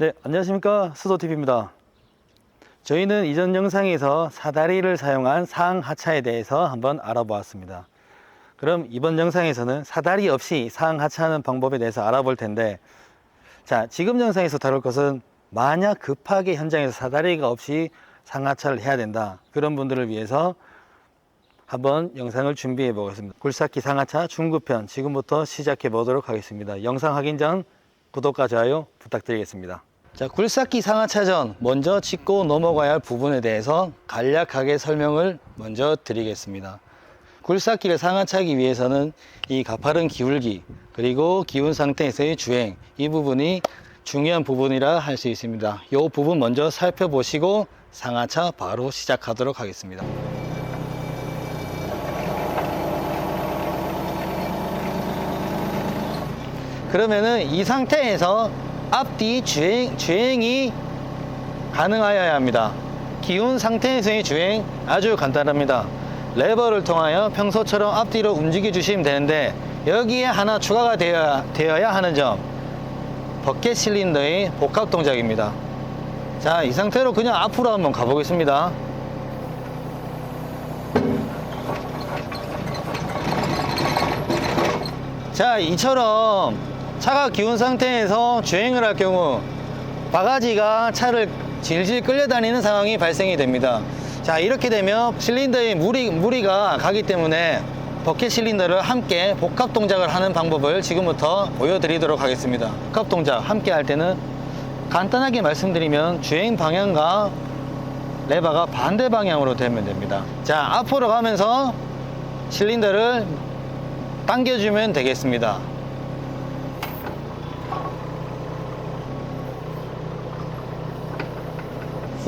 네, 안녕하십니까. 수도TV입니다. 저희는 이전 영상에서 사다리를 사용한 상하차에 대해서 한번 알아보았습니다. 그럼 이번 영상에서는 사다리 없이 상하차하는 방법에 대해서 알아볼 텐데, 자, 지금 영상에서 다룰 것은 만약 급하게 현장에서 사다리가 없이 상하차를 해야 된다. 그런 분들을 위해서 한번 영상을 준비해 보겠습니다. 굴삭기 상하차 중급편 지금부터 시작해 보도록 하겠습니다. 영상 확인 전 구독과 좋아요 부탁드리겠습니다. 자, 굴삭기 상하차 전 먼저 짚고 넘어가야 할 부분에 대해서 간략하게 설명을 먼저 드리겠습니다. 굴삭기를 상하차하기 위해서는 이 가파른 기울기 그리고 기운 상태에서의 주행 이 부분이 중요한 부분이라 할 수 있습니다. 이 부분 먼저 살펴보시고 상하차 바로 시작하도록 하겠습니다. 그러면은 이 상태에서 앞뒤 주행, 주행이 가능하여야 합니다. 기운 상태에서의 주행 아주 간단합니다. 레버를 통하여 평소처럼 앞뒤로 움직여 주시면 되는데 여기에 하나 추가가 되어야, 되어야 하는 점 버켓 실린더의 복합 동작입니다. 자, 이 상태로 그냥 앞으로 한번 가보겠습니다. 자, 이처럼 차가 기운 상태에서 주행을 할 경우 바가지가 차를 질질 끌려다니는 상황이 발생이 됩니다. 자, 이렇게 되면 실린더에 무리, 무리가 가기 때문에 버켓 실린더를 함께 복합 동작을 하는 방법을 지금부터 보여드리도록 하겠습니다. 복합 동작 함께 할 때는 간단하게 말씀드리면 주행 방향과 레바가 반대 방향으로 되면 됩니다. 자, 앞으로 가면서 실린더를 당겨주면 되겠습니다.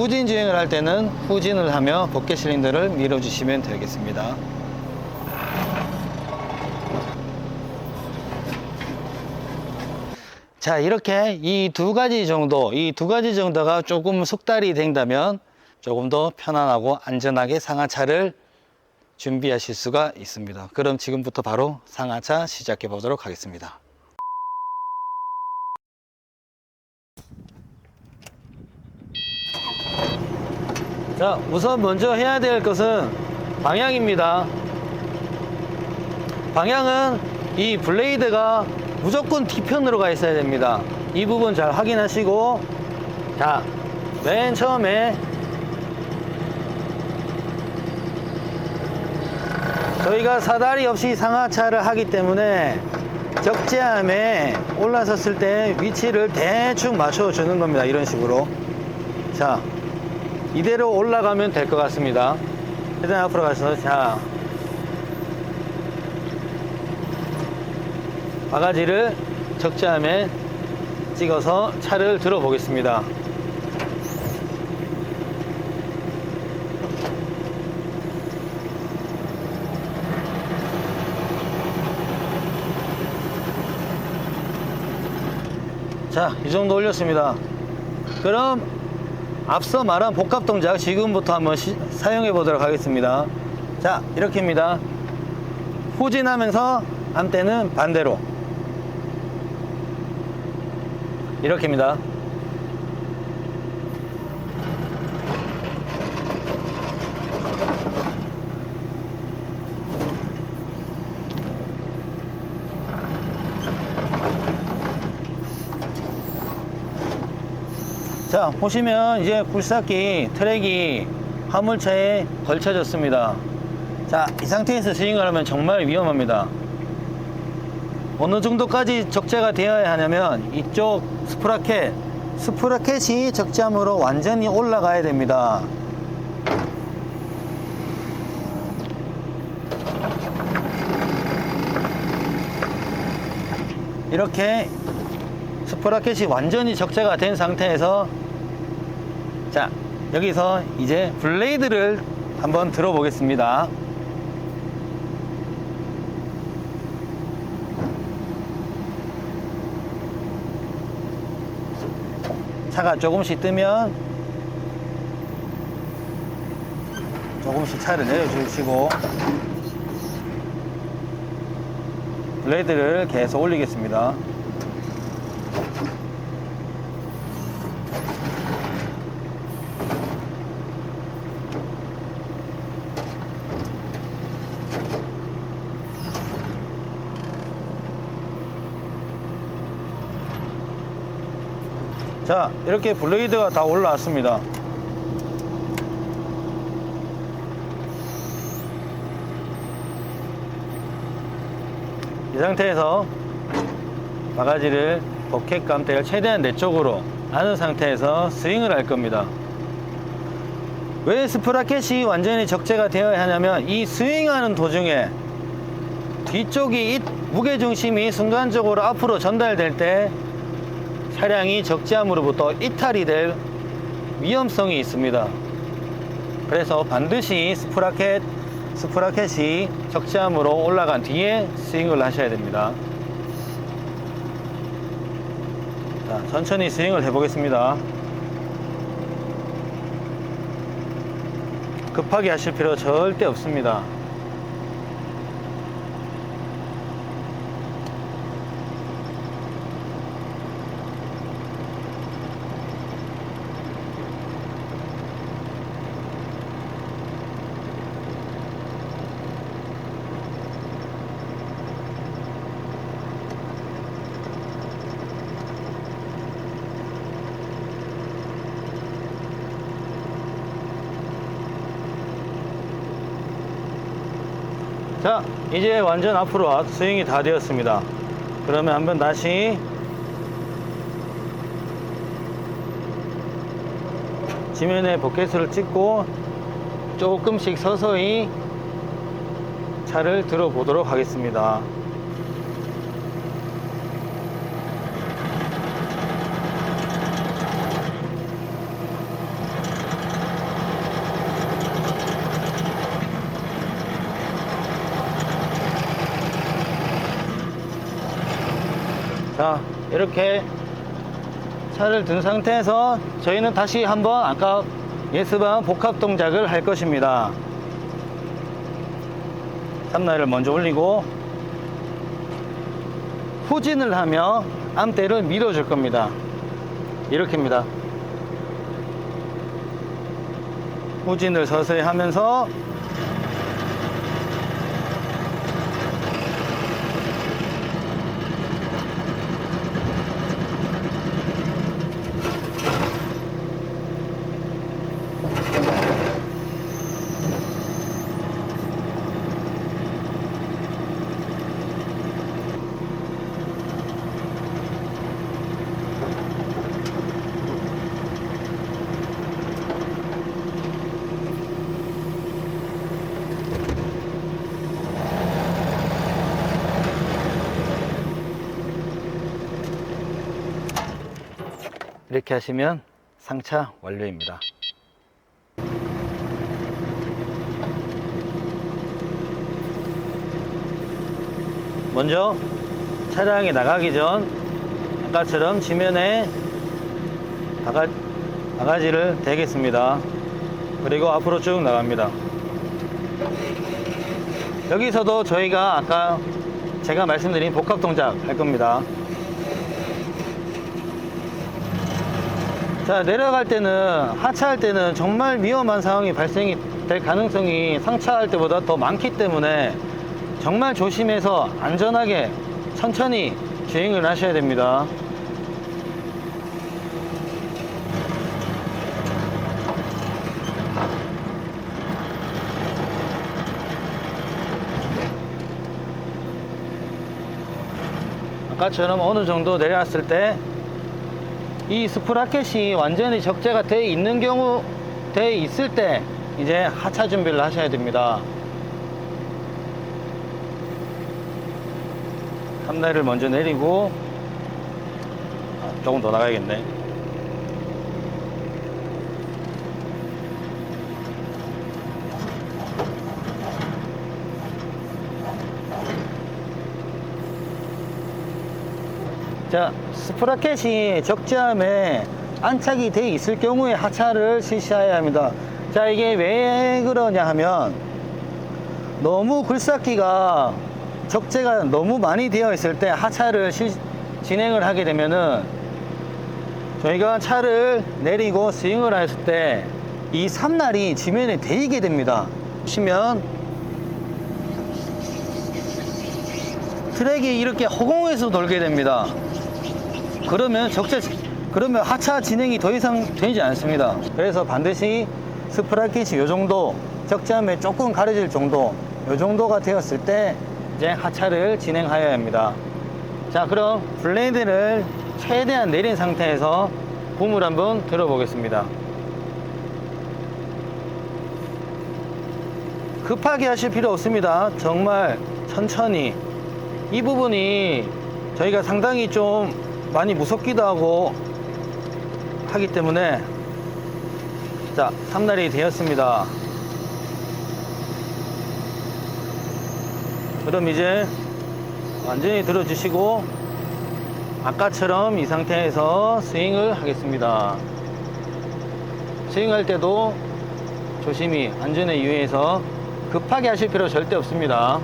후진 주행을 할 때는 후진을 하며 버켓 실린더를 밀어주시면 되겠습니다. 자, 이렇게 이 두 가지 정도, 이 두 가지 정도가 조금 숙달이 된다면 조금 더 편안하고 안전하게 상하차를 준비하실 수가 있습니다. 그럼 지금부터 바로 상하차 시작해 보도록 하겠습니다. 자, 우선 먼저 해야 될 것은 방향입니다. 방향은 이 블레이드가 무조건 뒤편으로 가 있어야 됩니다. 이 부분 잘 확인하시고, 자, 맨 처음에 저희가 사다리 없이 상하차를 하기 때문에 적재함에 올라섰을 때 위치를 대충 맞춰 주는 겁니다. 이런 식으로. 자, 이대로 올라가면 될 것 같습니다. 일단 앞으로 가서, 자, 바가지를 적재함에 찍어서 차를 들어 보겠습니다. 자, 이 정도 올렸습니다. 그럼 앞서 말한 복합 동작 지금부터 한번 시- 사용해 보도록 하겠습니다. 자, 이렇게입니다. 후진하면서 암때는 반대로. 이렇게입니다. 자 보시면 이제 굴삭기 트랙이 화물차에 걸쳐졌습니다. 자 이 상태에서 스윙을 하면 정말 위험합니다. 어느 정도까지 적재가 되어야 하냐면 이쪽 스프라켓 스프라켓이 적재함으로 완전히 올라가야 됩니다. 이렇게 스프라켓이 완전히 적재가 된 상태에서 자 여기서 이제 블레이드를 한번 들어보겠습니다. 차가 조금씩 뜨면 조금씩 차를 내려주시고 블레이드를 계속 올리겠습니다 자 이렇게 블레이드가 다 올라왔습니다. 이 상태에서 바가지를 버켓 감대를 최대한 내 쪽으로 아는 상태에서 스윙을 할 겁니다. 왜 스프라켓이 완전히 적재가 되어야 하냐면 이 스윙하는 도중에 뒤쪽이 이 무게중심이 순간적으로 앞으로 전달될 때 차량이 적재함으로부터 이탈이 될 위험성이 있습니다. 그래서 반드시 스프라켓, 스프라켓이 적재함으로 올라간 뒤에 스윙을 하셔야 됩니다. 자, 천천히 스윙을 해보겠습니다. 급하게 하실 필요 절대 없습니다. 자, 이제 완전 앞으로 스윙이 다 되었습니다. 그러면 한번 다시 지면에 버켓을 찍고 조금씩 서서히 차를 들어 보도록 하겠습니다. 자, 이렇게 차를 든 상태에서 저희는 다시 한번 아까 예스방 복합 동작을 할 것입니다. 3라를 먼저 올리고 후진을 하며 암대를 밀어줄 겁니다. 이렇게입니다. 후진을 서서히 하면서 이렇게 하시면 상차 완료입니다. 먼저 차량이 나가기 전 아까처럼 지면에 바가, 바가지를 대겠습니다. 그리고 앞으로 쭉 나갑니다. 여기서도 저희가 아까 제가 말씀드린 복합 동작 할 겁니다. 자 내려갈 때는 하차할 때는 정말 위험한 상황이 발생이 될 가능성이 상차할 때보다 더 많기 때문에 정말 조심해서 안전하게 천천히 주행을 하셔야 됩니다. 아까처럼 어느 정도 내려왔을 때 이 스프라켓이 완전히 적재가 돼 있는 경우 돼 있을 때 이제 하차 준비를 하셔야 됩니다. 3대를 먼저 내리고 아, 조금 더 나가야겠네. 자, 스프라켓이 적재함에 안착이 돼 있을 경우에 하차를 실시해야 합니다. 자, 이게 왜 그러냐 하면 너무 굴삭기가 적재가 너무 많이 되어 있을 때 하차를 실- 진행을 하게 되면은 저희가 차를 내리고 스윙을 했을 때 이 삼날이 지면에 대이게 됩니다. 보시면 트랙이 이렇게 허공에서 돌게 됩니다. 그러면 적재 그러면 하차 진행이 더 이상 되지 않습니다. 그래서 반드시 스프라켓이 요 정도 적재함에 조금 가려질 정도 요 정도가 되었을 때 이제 하차를 진행하여야 합니다. 자 그럼 블레이드를 최대한 내린 상태에서 붐을 한번 들어보겠습니다. 급하게 하실 필요 없습니다. 정말 천천히. 이 부분이 저희가 상당히 좀 많이 무섭기도 하고 하기 때문에 자, 삼날이 되었습니다. 그럼 이제 완전히 들어주시고 아까처럼 이 상태에서 스윙을 하겠습니다. 스윙할 때도 조심히 안전에 유의해서 급하게 하실 필요 절대 없습니다.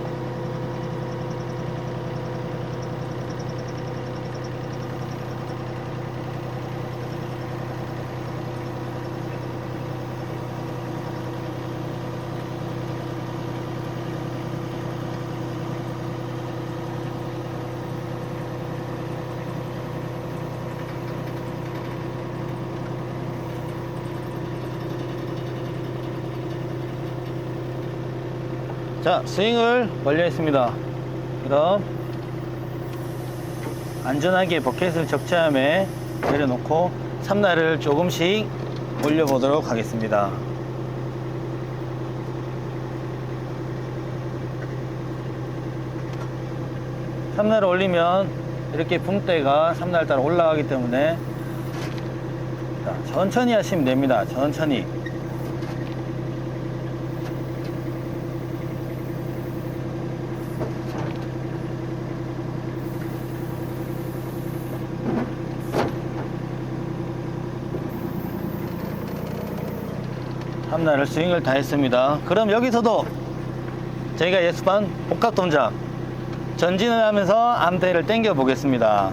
자, 스윙을 완료했습니다. 그럼 안전하게 버켓을 적재함에 내려놓고 삼날을 조금씩 올려보도록 하겠습니다. 삼날을 올리면 이렇게 붕대가 삼날 따라 올라가기 때문에 자, 천천히 하시면 됩니다. 천천히. 날을 스윙을 다 했습니다. 그럼 여기서도 저희가 예습한 복각 동작 전진을 하면서 암대를 당겨 보겠습니다.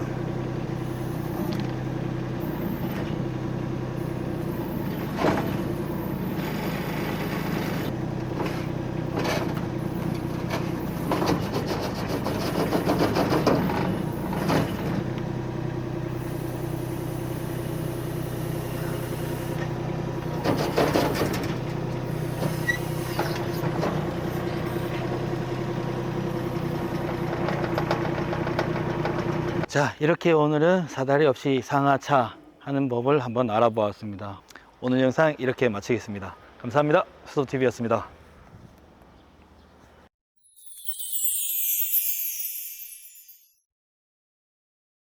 자, 이렇게 오늘은 사다리 없이 상하차 하는 법을 한번 알아보았습니다. 오늘 영상 이렇게 마치겠습니다. 감사합니다. 수도TV였습니다.